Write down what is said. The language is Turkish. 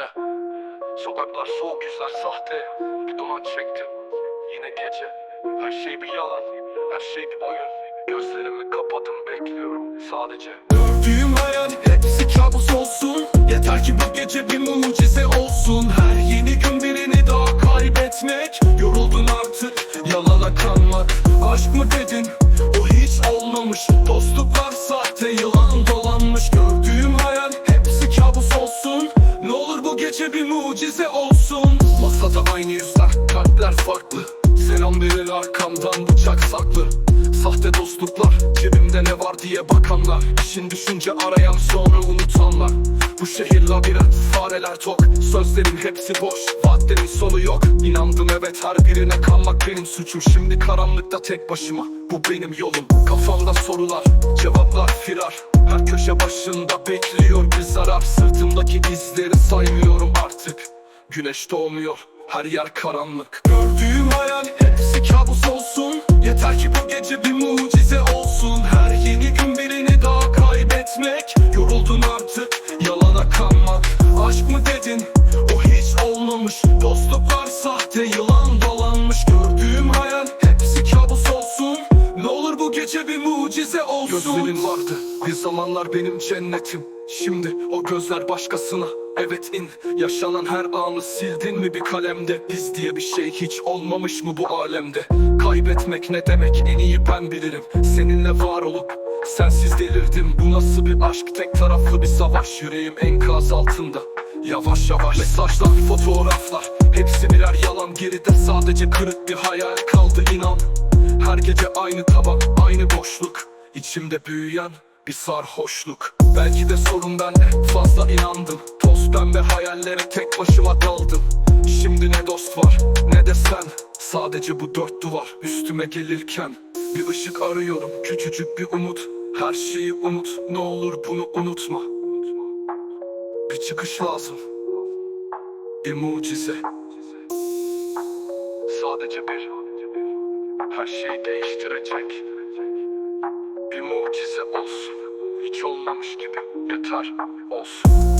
Yeah. Sokaklar soğuk yüzler sahte. Bir duman çektim. Yine gece. Her şey bir yalan. Her şey bir oyun. Gözlerimi kapadım bekliyorum sadece. Gördüğüm hayal hepsi kabus olsun. Yeter ki bu gece bir mucize olsun. Her yeni gün birini daha kaybetmek. Yoruldun artık yalana kanmak Aşk mı dedin aynı yüzler kalpler farklı. Selam verir arkamdan bıçak saklı. Sahte dostluklar cebimde ne var diye bakanlar. İşin düşünce arayan sonra unutanlar. Bu şehir labirent fareler tok. Sözlerin hepsi boş vaatlerin sonu yok. İnandım evet her birine kanmak benim suçum. Şimdi karanlıkta tek başıma bu benim yolum. Kafamda sorular cevaplar firar. Her köşe başında bekliyor bir zarar. Sırtımdaki izleri saymıyorum artık Güneş doğmuyor her yer karanlık. Gördüğüm hayal hepsi kabus olsun. Yeter ki bu gece bir mucize olsun. Her yeni gün birini daha kaybetmek. Yoruldun artık yalana kanmak. Aşk mı dedin? O hiç olmamış. Dostluklar sahte yılan bir mucize olsun. Gözlerin vardı. Bir zamanlar benim cennetim. Şimdi o gözler başkasına. Evet in. Yaşanan her anı sildin mi bir kalemde? Biz diye bir şey hiç olmamış mı bu alemde? Kaybetmek ne demek? En iyi ben bilirim. Seninle var olup sensiz delirdim. Bu nasıl bir aşk? Tek taraflı bir savaş. Yüreğim enkaz altında. Yavaş yavaş mesajlar fotoğraflar. Hepsi birer yalan. Geride sadece kırık bir hayal kaldı inan Her gece aynı tabak aynı boşluk. İçimde büyüyen bir sarhoşluk. Belki de sorun bende fazla inandım. Toz pembe hayallere tek başıma daldım. Şimdi ne dost var ne de sen. Sadece bu dört duvar üstüme gelirken Bir ışık arıyorum. Küçücük bir umut Her şeyi unut. Ne olur bunu unutma. Bir çıkış lazım. Bir mucize. Sadece bir Her şeyi değiştirecek. Bir mucize olsun. Hiç olmamış gibi yeter. Olsun